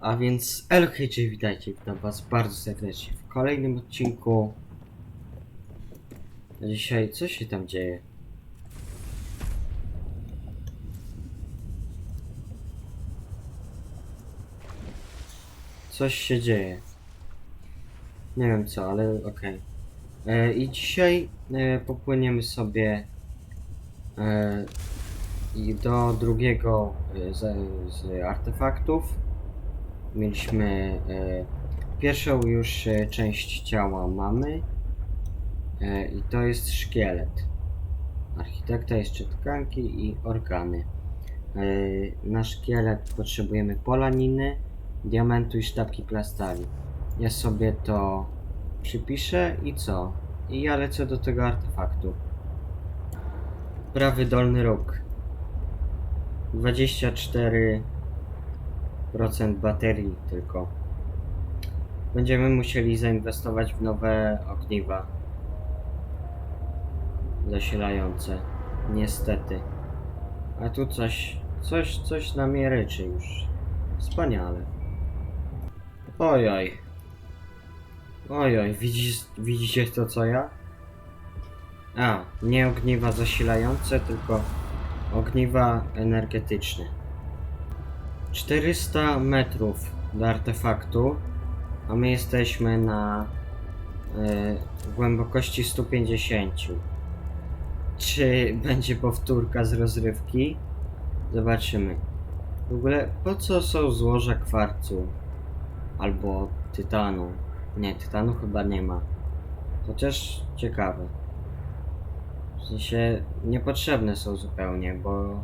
A więc Elhejcie, witajcie, witam was bardzo serdecznie w kolejnym odcinku. A Dzisiaj co się tam dzieje? Coś się dzieje. Nie wiem co, ale okej. E, I dzisiaj e, popłyniemy sobie e, i do drugiego e, z, z artefaktów. Mieliśmy e, pierwszą już e, część ciała mamy e, i to jest szkielet. Architekta jeszcze tkanki i organy. Na szkielet potrzebujemy polaniny, diamentu i sztabki plastali. Ja sobie to przypiszę i co? I ja lecę do tego artefaktu. Prawy dolny róg. 24% baterii tylko. Będziemy musieli zainwestować w nowe ogniwa zasilające. Niestety. A tu coś, coś, coś na mnie ryczy już. Wspaniale. Ojoj. Ojoj, widzisz, widzicie to co ja? A, nie ogniwa zasilające, tylko ogniwa energetyczne. 400 metrów do artefaktu, a my jesteśmy na e, głębokości 150. Czy będzie powtórka z rozrywki? Zobaczymy. W ogóle po co są złoża kwarcu? Albo tytanu? Nie, tytanu chyba nie ma. Chociaż ciekawe. W sensie niepotrzebne są zupełnie, bo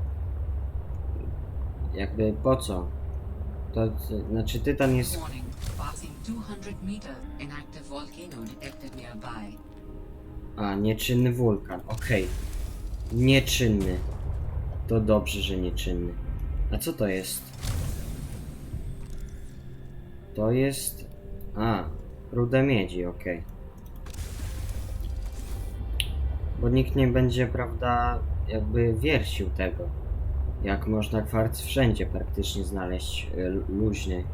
jakby po co? To znaczy tytan jest Warning. Passing 200 meter. An active volcano detected nearby. A, nieczynny wulkan, okej. Nieczynny. To dobrze, że nieczynny. A co to jest? To jest... A, ruda miedzi, okej. Bo nikt nie będzie, prawda, jakby wiercił tego. Jak można kwarc wszędzie praktycznie znaleźć y, luźny y,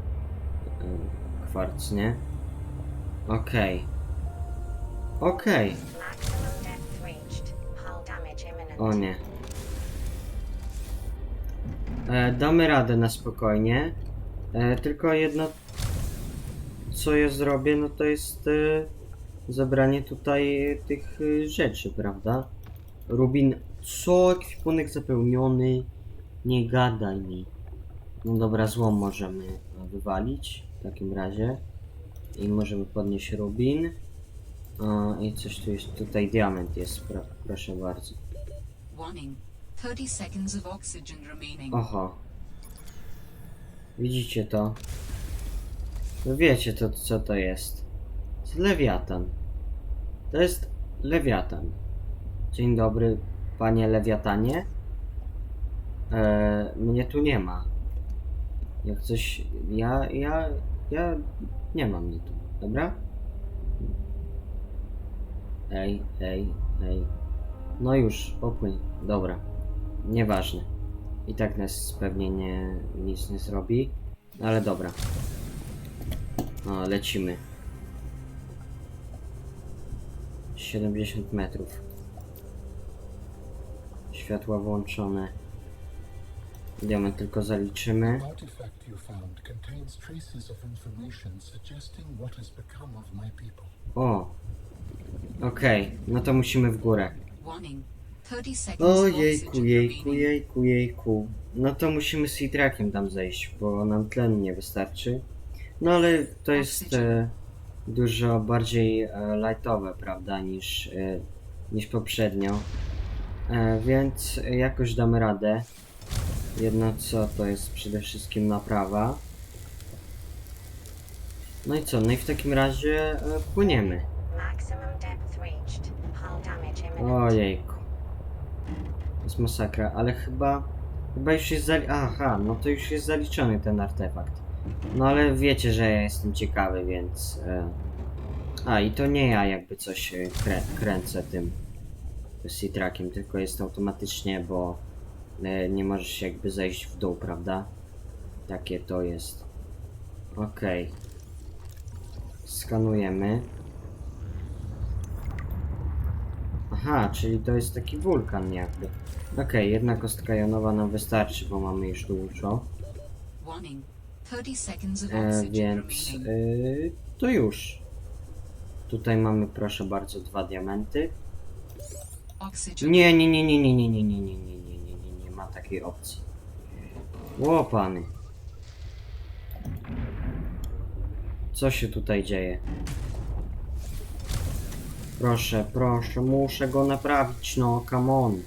kwarc, nie? Okej. Okej. O nie. E, damy radę na spokojnie. E, tylko jedno, co ja zrobię, no to jest e, zebranie tutaj tych e, rzeczy, prawda? Rubin, co? Ekwipunek zapełniony? Nie gadaj mi. No dobra, złom możemy wywalić w takim razie. I możemy podnieść rubin. O, I coś tu jest, tutaj diament jest, pro, proszę bardzo. Warning. 30 seconds of oxygen remaining. Oho. Widzicie to? No wiecie to, co to jest. To jest lewiatan. To jest lewiatan. Dzień dobry, panie lewiatanie. E, mnie tu nie ma. Jak coś... Ja, ja, ja... Nie mam mnie tu, dobra? Ej, ej, ej. No już, popłyń. Dobra. Nieważne. I tak nas pewnie nie, nic nie zrobi. Ale dobra. O, lecimy. 70 metrów. Światła włączone. Diament tylko zaliczymy. O! Okej, no to musimy w górę. Warning. 30 seconds O jejku, jejku, jejku, jejku. No to musimy z Seatrackiem tam zejść, bo nam tlen nie wystarczy. No ale to jest e, dużo bardziej e, lightowe, prawda, niż, e, niż poprzednio. E, więc jakoś damy radę. Jedno co to jest przede wszystkim naprawa. No i co? No i w takim razie e, płyniemy. Ojejku. To jest masakra, ale chyba... Chyba już jest zali... Aha, no to już jest zaliczony ten artefakt. No ale wiecie, że ja jestem ciekawy, więc... E... A, i to nie ja jakby coś e, krę kręcę tym C-trackiem, tylko jest automatycznie, bo nie możesz jakby zejść w dół, prawda? Takie to jest. Okej. Skanujemy. Aha, czyli to jest taki wulkan jakby. Okej, jedna kostka jonowa nam wystarczy, bo mamy już dużo. Warning. 30 seconds of E, więc y, to już. Tutaj mamy, proszę bardzo, dwa diamenty. Nie, nie, nie, nie, nie, nie, nie, nie, nie, nie, takiej opcji. Łopany. Co się tutaj dzieje? Proszę, proszę, muszę go naprawić, no, come on.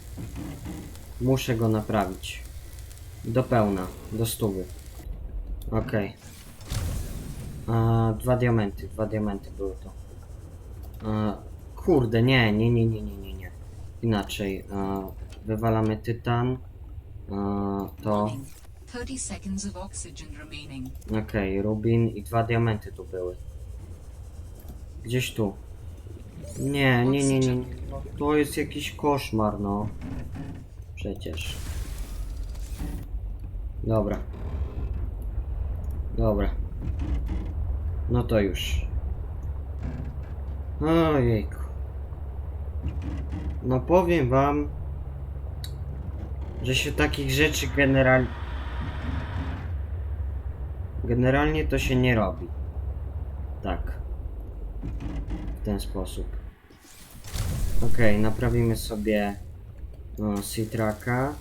Muszę go naprawić. Do pełna, do stówy. Okej. A, Dwa diamenty, dwa diamenty były to. A, Kurde, nie, nie, nie, nie, nie, nie, nie. Inaczej. E, wywalamy tytan. To. Warning. 30 seconds of oxygen remaining. Okej, rubin i dwa diamenty tu były. Gdzieś tu. Nie, nie, nie, nie. to jest jakiś koszmar, no. Przecież. Dobra. Dobra. No to już. Ojejku. No powiem wam, że się takich rzeczy generalnie... Generalnie to się nie robi. Tak. W ten sposób. Okej, naprawimy sobie no, Citraka.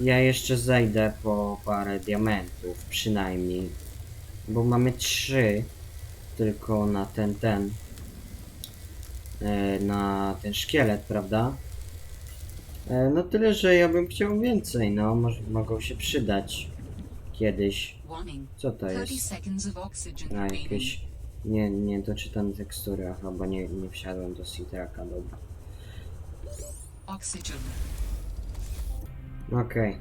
Ja jeszcze zejdę po parę diamentów, przynajmniej. Bo mamy trzy tylko na ten, ten. e, Na ten szkielet, prawda? E, No tyle, że ja bym chciał więcej, no. Może mogą się przydać kiedyś. Co to 30 jest? A jakieś. Nie, nie doczytam tekstury, aha, bo nie, nie wsiadłem do Citraka, dobra. Okej.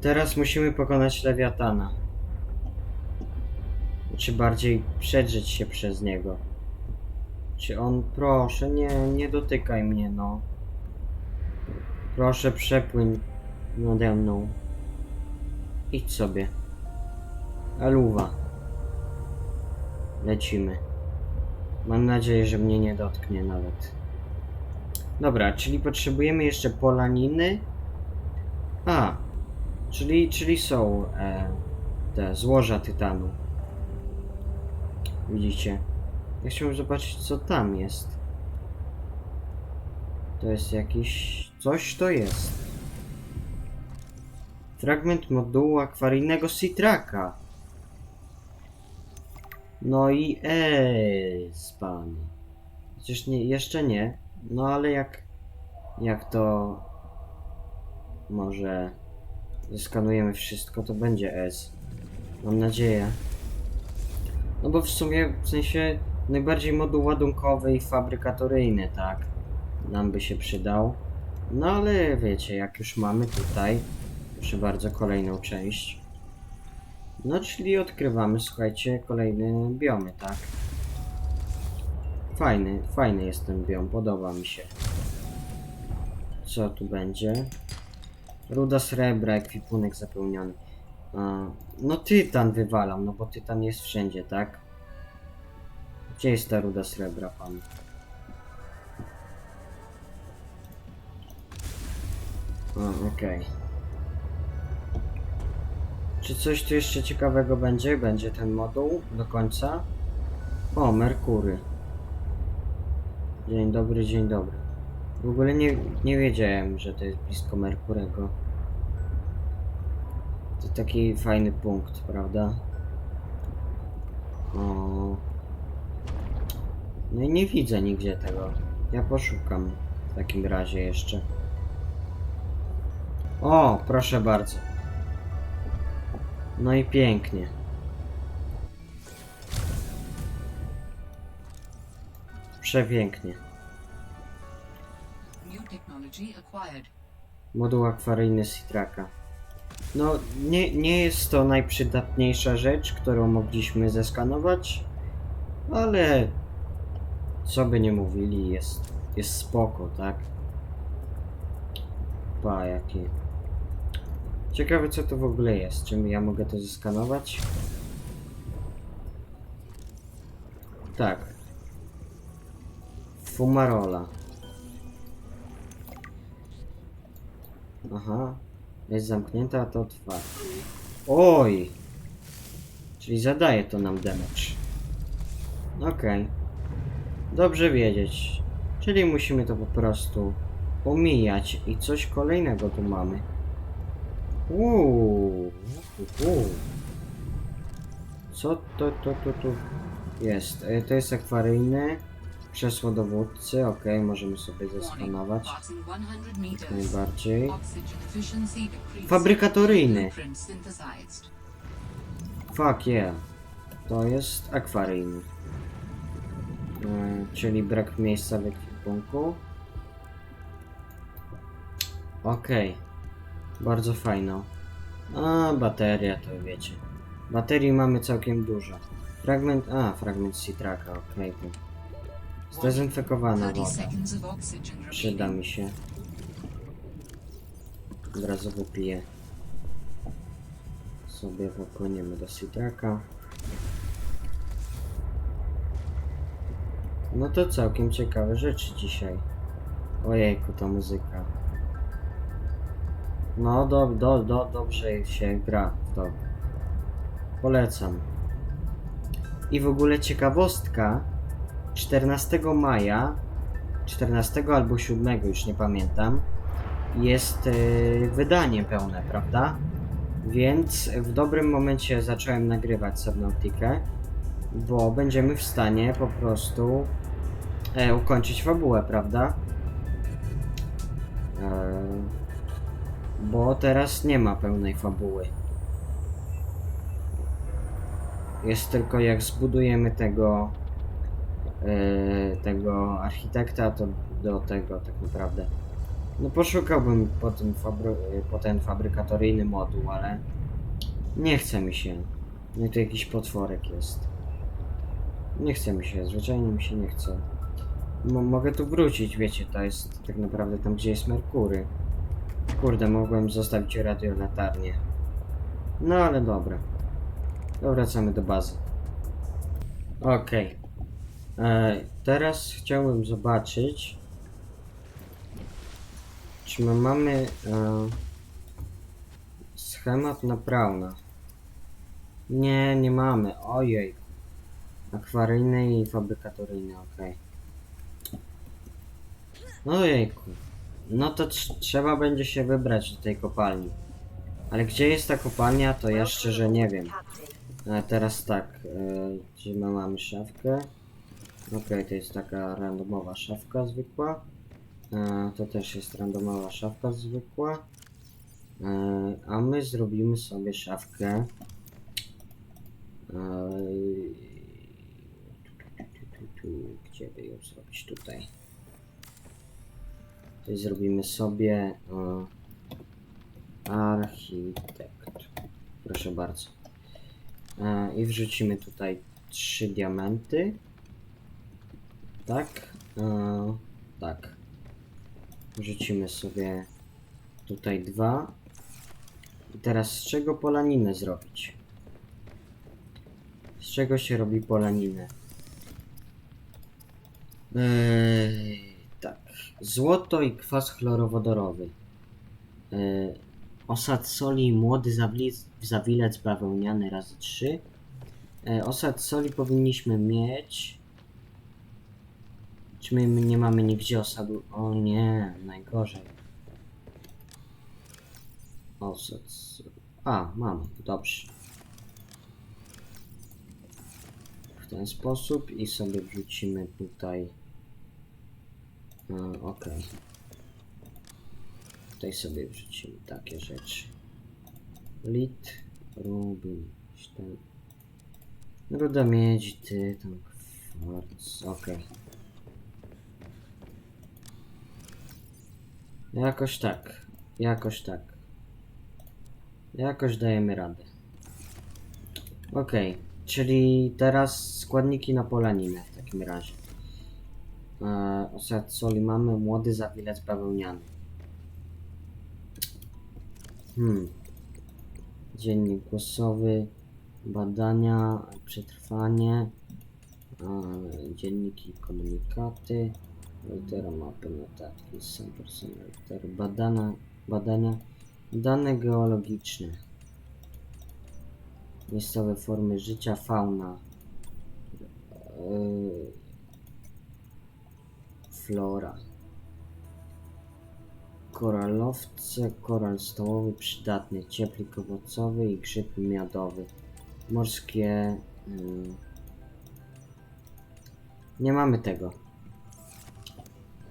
Teraz musimy pokonać Lewiatana. Czy bardziej przedrzeć się przez niego. Czy on... Proszę, nie, nie dotykaj mnie, no. Proszę, przepłyń nade mną. Idź sobie. Aluwa. Lecimy. Mam nadzieję, że mnie nie dotknie nawet. Dobra, czyli potrzebujemy jeszcze polaniny. A, czyli, czyli są e, te złoża tytanu. Widzicie? Ja chciałbym zobaczyć, co tam jest. To jest jakiś... Coś to jest. Fragment modułu akwaryjnego Citraka. No i eee, spany. Chociaż nie, jeszcze nie. No ale jak, jak to może zeskanujemy wszystko, to będzie S. Mam nadzieję. No bo w sumie, w sensie, najbardziej moduł ładunkowy i fabrykatoryjny, tak? Nam by się przydał. No ale wiecie, jak już mamy tutaj, proszę bardzo, kolejną część. No czyli odkrywamy, słuchajcie, kolejne biomy, tak? Fajny, fajny jest ten biom, podoba mi się. Co tu będzie? Ruda srebra, ekwipunek zapełniony. No tytan wywalam, no bo tytan jest wszędzie, tak? Gdzie jest ta ruda srebra, pan? Okej. Czy coś tu jeszcze ciekawego będzie? Będzie ten moduł do końca? O, Merkury. Dzień dobry, dzień dobry. W ogóle nie, nie wiedziałem, że to jest blisko Merkurego. To taki fajny punkt, prawda? O. No i nie widzę nigdzie tego. Ja poszukam w takim razie jeszcze. O, proszę bardzo. No i pięknie. Przepięknie. Moduł akwaryjny Citraka. No, nie, nie jest to najprzydatniejsza rzecz, którą mogliśmy zeskanować, ale co by nie mówili, jest, jest spoko, tak? Pa, jakie Ciekawe co to w ogóle jest. Czy ja mogę to zeskanować? Tak. Fumarola. Aha. Jest zamknięta, a to otwarte. Oj! Czyli zadaje to nam damage. Okej. Dobrze wiedzieć. Czyli musimy to po prostu omijać i coś kolejnego tu mamy. Uuu. Uuu. Co to, to, to, tu jest? E, To jest akwaryjny. Krzesło dowódcy, ok, możemy sobie zeskanować. Passing 100 meters. Najbardziej. Fabrykatoryjny. Fuck yeah. To jest akwaryjny. Czyli brak miejsca w ekwipunku. Okej. Bardzo fajno. A, bateria to wiecie. Baterii mamy całkiem dużo. Fragment, a, fragment Citraka, okej. to Zdezynfekowana 30 woda. Przyda mi się. Od razu wypiję. Sobie popłyniemy do Citraka. No to całkiem ciekawe rzeczy dzisiaj. Ojejku, ta muzyka. No, do, do, do, dobrze się gra to. Polecam. I w ogóle ciekawostka. 14 maja 14 albo 7, już nie pamiętam, jest yy, wydanie pełne, prawda? Więc w dobrym momencie zacząłem nagrywać Subnautikę, bo będziemy w stanie po prostu e, ukończyć fabułę, prawda? E, bo teraz nie ma pełnej fabuły. Jest tylko jak zbudujemy tego e, tego architekta, to do tego tak naprawdę. No poszukałbym po ten, fabry, fabrykatoryjny moduł, ale nie chce mi się. No to jakiś potworek jest. Nie chce mi się, zwyczajnie mi się nie chce. Mo mogę tu wrócić, wiecie, to jest tak naprawdę tam, gdzie jest Merkury. Kurde, mogłem zostawić radiolatarnię. No ale dobra. To wracamy do bazy. Okej. E, teraz chciałbym zobaczyć, czy my mamy e, schemat na. Nie, nie mamy. Ojej. Akwaryjny i fabrykatoryjny, okej. Ojejku. No to trz- trzeba będzie się wybrać do tej kopalni. Ale gdzie jest ta kopalnia, to ja szczerze nie wiem. A teraz tak, e, gdzie my mamy szafkę? Okej, to jest taka randomowa szafka zwykła. E, to też jest randomowa szafka zwykła. E, a my zrobimy sobie szafkę. E, tu, tu, tu, gdzie by ją zrobić? Tutaj. Tutaj zrobimy sobie architekt. Proszę bardzo. E, I wrzucimy tutaj trzy diamenty. Tak. E, tak. Wrzucimy sobie tutaj dwa. I teraz z czego polaninę zrobić? Z czego się robi polaninę? Eee. Złoto i kwas chlorowodorowy. Eee, osad soli młody zawilec, zawilec bawełniany razy 3. E, osad soli powinniśmy mieć. Czy my nie mamy nigdzie osadu? O nie, najgorzej. Osad soli. A, mamy, dobrze. W ten sposób i sobie wrzucimy tutaj. E, ok. Tutaj sobie wrzucimy takie rzeczy. Lit, rubin, sztel. Ruda miedzi, tytan, kwarc, okej. Jakoś tak, jakoś tak. Jakoś dajemy radę. Okej, czyli teraz składniki na polaninę w takim razie. E, osad soli mamy, młody zawilec bawełniany. Hmm. Dziennik głosowy, badania, przetrwanie, e, dzienniki, komunikaty, litera mapy, notatki, sam personel, badania, dane geologiczne, miejscowe formy życia, fauna, e, flora. Koralowce, koral stołowy przydatny, cieplik owocowy i grzyb miodowy. Morskie... ym, Nie mamy tego.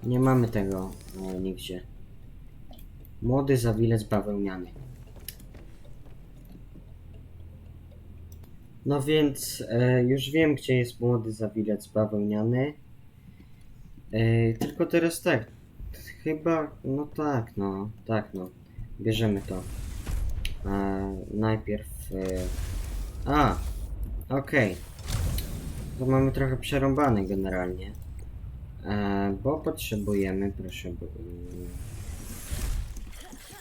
Nie mamy tego e, nigdzie. Młody zawilec bawełniany. No więc e, już wiem, gdzie jest młody zawilec bawełniany. Tylko teraz tak, Chyba, no tak, no, tak, no. Bierzemy to. E, najpierw. E, a, okej. To mamy trochę przerąbane generalnie. E, bo potrzebujemy, proszę.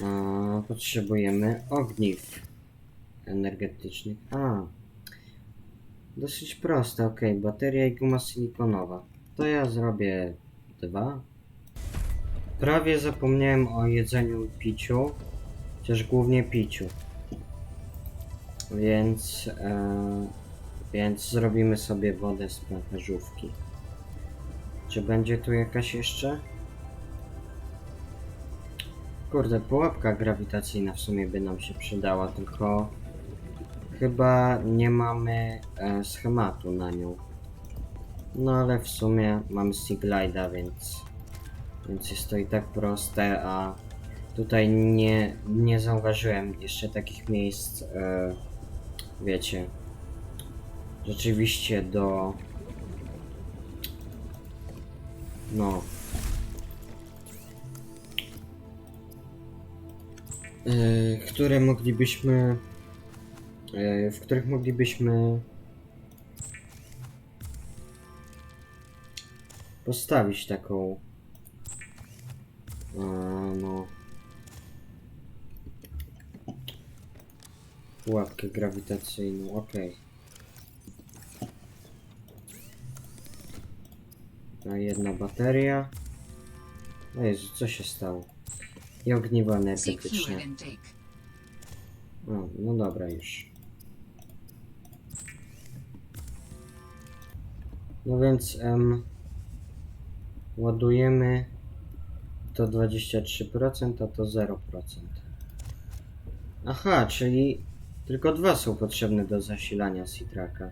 E, potrzebujemy ogniw energetycznych. A. Dosyć proste, ok. Bateria i guma silikonowa. To ja zrobię dwa. Prawie zapomniałem o jedzeniu i piciu, chociaż głównie piciu. Więc, e, więc zrobimy sobie wodę z pęcherzówki. Czy będzie tu jakaś jeszcze? Kurde, pułapka grawitacyjna w sumie by nam się przydała, tylko chyba nie mamy e, schematu na nią. No ale w sumie mamy Siglida, więc więc jest to i tak proste, a tutaj nie, nie zauważyłem jeszcze takich miejsc, e, wiecie, rzeczywiście do, no, e, które moglibyśmy, e, w których moglibyśmy postawić taką Eee, no. Pułapkę grawitacyjną, okej. A jedna bateria. O Jezu, co się stało? I ogniwo energetyczne. O, no dobra już. No więc em, ładujemy to 23%, a to 0%. Aha, czyli tylko dwa są potrzebne do zasilania Citraka.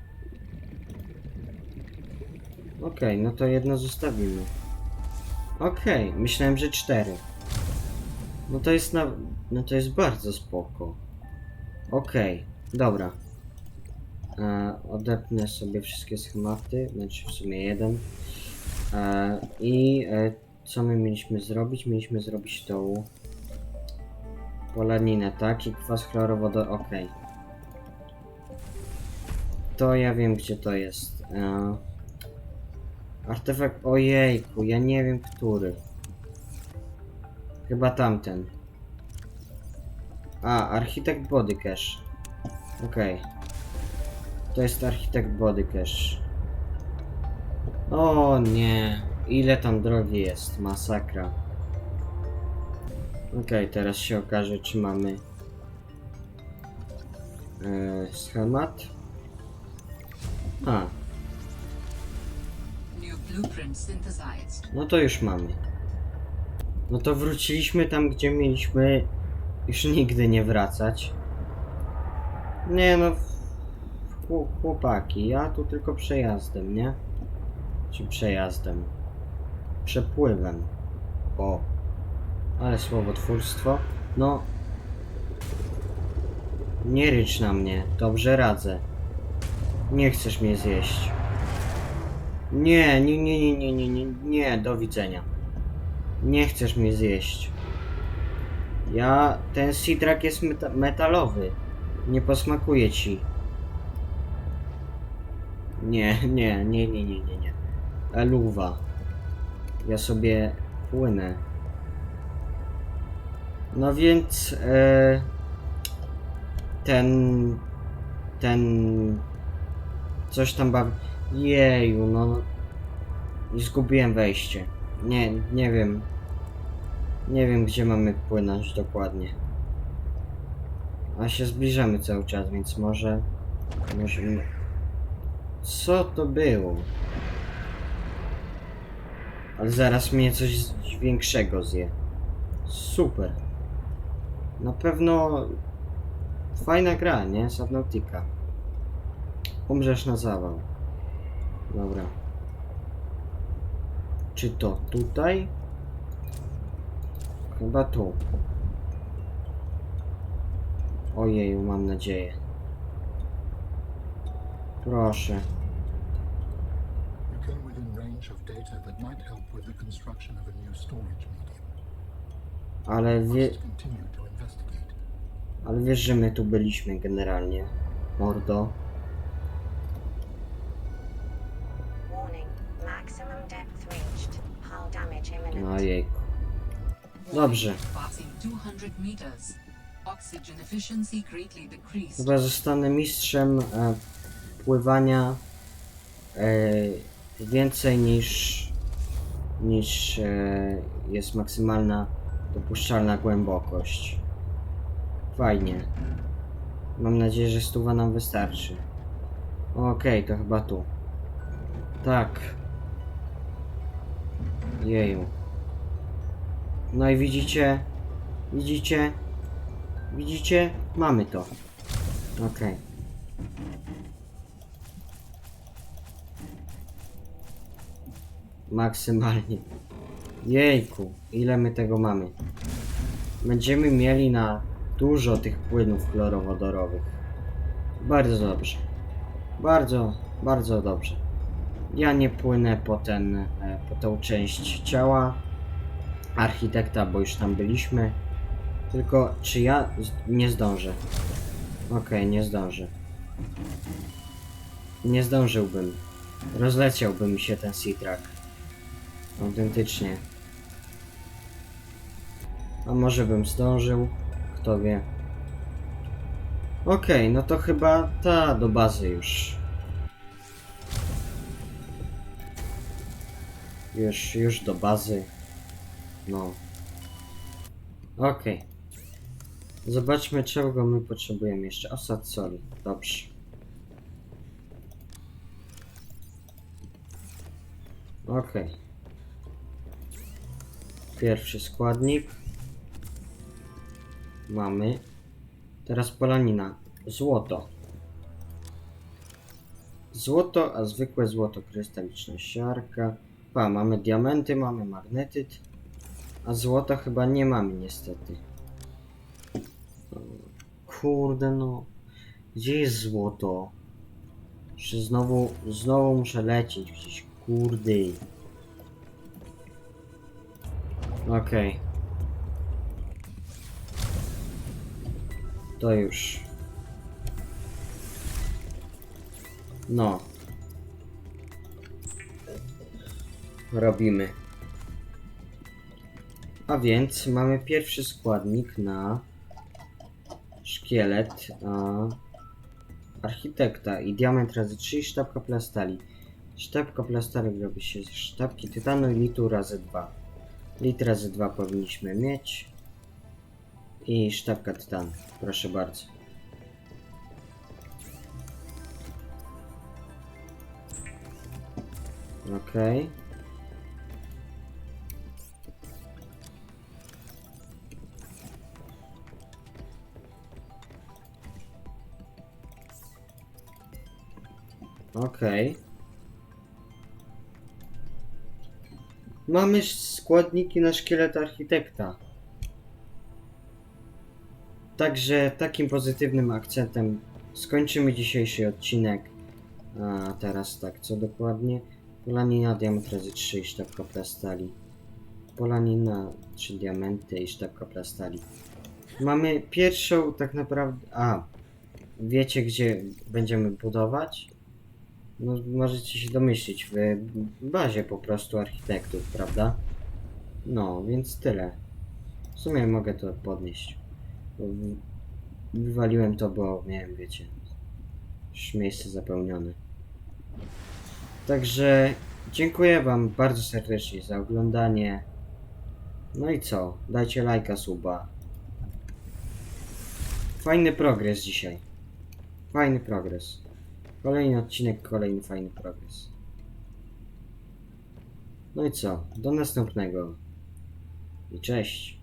Okej, no to jedno zostawimy. Okej, myślałem, że cztery. No to jest na... No to jest bardzo spoko. Okej, dobra. E, odepnę sobie wszystkie schematy, znaczy w sumie jeden. E, I e, co my mieliśmy zrobić? Mieliśmy zrobić tą polaninę, tak? I kwas chlorowodo, okej. To ja wiem, gdzie to jest. E, artefakt, ojejku, ja nie wiem, który. Chyba tamten. A, architekt body cache. Okej. To jest architekt body cache. O nie. Ile tam drogi jest? Masakra. Okej, teraz się okaże, czy mamy e, schemat. A, no to już mamy. No to wróciliśmy tam, gdzie mieliśmy już nigdy nie wracać. Nie no, chłop- chłopaki, ja tu tylko przejazdem, nie? Czy przejazdem? Przepływem. O, ale słowotwórstwo. No, nie rycz na mnie, dobrze radzę. Nie chcesz mnie zjeść. Nie, nie, nie, nie, nie, nie, nie, nie, do widzenia. Nie chcesz mnie zjeść. Ja, ten citrak jest meta metalowy. Nie posmakuje ci. Nie, nie, nie, nie, nie, nie, nie. Eluwa. Ja sobie płynę. No więc, e, ten... Ten... Coś tam bawi... Jeju, no... I zgubiłem wejście. Nie, nie wiem. Nie wiem, gdzie mamy płynąć dokładnie. A się zbliżamy cały czas, więc może... Może... Co to było? Ale zaraz mnie coś większego zje. Super. Na pewno fajna gra, nie? Subnautica. Umrzesz na zawał. Dobra. Czy to tutaj? Chyba tu. Ojeju, mam nadzieję. Proszę. Ale wie, ale wiesz, że my tu byliśmy generalnie. Mordo. Warning. Maximum depth reached. Hull damage imminent. No jejku. Dobrze. Passing 200 meters. Oxygen efficiency greatly decreased. Chyba zostanę mistrzem e, pływania e, więcej niż niż e, jest maksymalna dopuszczalna głębokość. Fajnie. Mam nadzieję, że stuwa nam wystarczy. Okej, to chyba tu. Tak. Jeju. No i widzicie? Widzicie? Widzicie? Mamy to. Okej. Maksymalnie. Jejku, ile my tego mamy? Będziemy mieli na dużo tych płynów chlorowodorowych. Bardzo dobrze. Bardzo, bardzo dobrze. Ja nie płynę po ten, e, po tą część ciała architekta, bo już tam byliśmy. Tylko czy ja nie zdążę? Okej, nie zdążę. Nie zdążyłbym. Rozleciałby mi się ten Sea-Track. Autentycznie. A może bym zdążył? Kto wie. Okej, no to chyba ta do bazy już. Już, już do bazy. No. Okej. Zobaczmy, czego my potrzebujemy jeszcze. Osad soli. Dobrze. Okej. Pierwszy składnik. Mamy. Teraz polanina. Złoto. Złoto, a zwykłe złoto krystaliczne siarka. Pa, mamy diamenty, mamy magnetyt. A złota chyba nie mamy niestety. Kurde no. Gdzie jest złoto? Czy znowu, znowu muszę lecieć gdzieś. Kurde. Okej. To już. No. Robimy. A więc mamy pierwszy składnik na szkielet a, architekta i diament razy 3 i sztabka plastali. Sztabka plastali robi się z sztabki tytanu i litu razy 2. Lit razy 2 powinniśmy mieć. I sztabka tytanu. Proszę bardzo. Okej. Okej. Mamy składniki na szkielet architekta. Także takim pozytywnym akcentem skończymy dzisiejszy odcinek. A teraz tak, co dokładnie? Polanina, diament razy 3 i sztabka plastali. Polanina, 3 diamenty i sztabka plastali. Mamy pierwszą tak naprawdę... A, wiecie gdzie będziemy budować? No, możecie się domyślić, w bazie po prostu architektów, prawda? No, więc tyle. W sumie mogę to podnieść. Wywaliłem to, bo miałem, wiecie, miejsce zapełnione. Także dziękuję Wam bardzo serdecznie za oglądanie. No i co? Dajcie lajka, suba. Fajny progres dzisiaj. Fajny progres. Kolejny odcinek, kolejny fajny progres. No i co? Do następnego. I cześć.